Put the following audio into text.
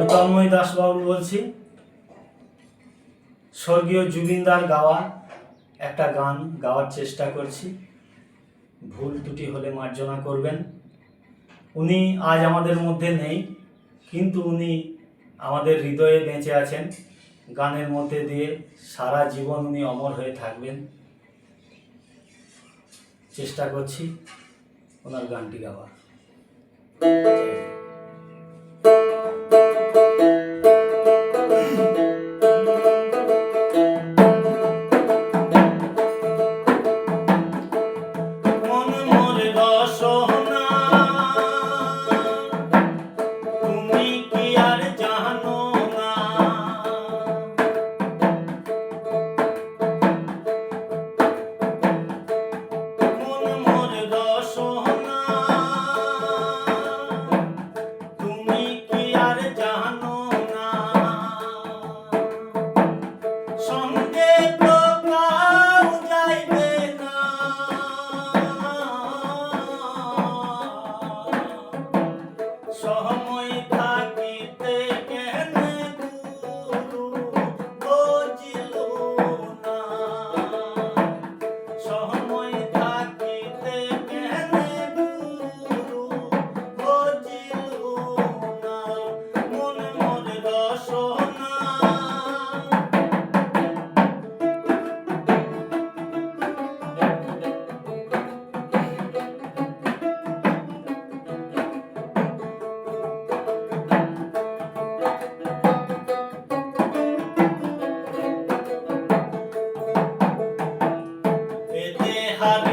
আমি তন্ময় দাসবাবু বলছি, স্বর্গীয় জুবিনদার গাওয়া একটা গান গাওয়ার চেষ্টা করছি। ভুল ত্রুটি হলে মার্জনা করবেন। উনি আজ আমাদের মধ্যে নেই, কিন্তু উনি আমাদের হৃদয়ে বেঁচে আছেন। গানের মধ্যে দিয়ে সারা জীবন উনি অমর হয়ে থাকবেন। চেষ্টা করছি ওনার গানটি গাওয়ার। হার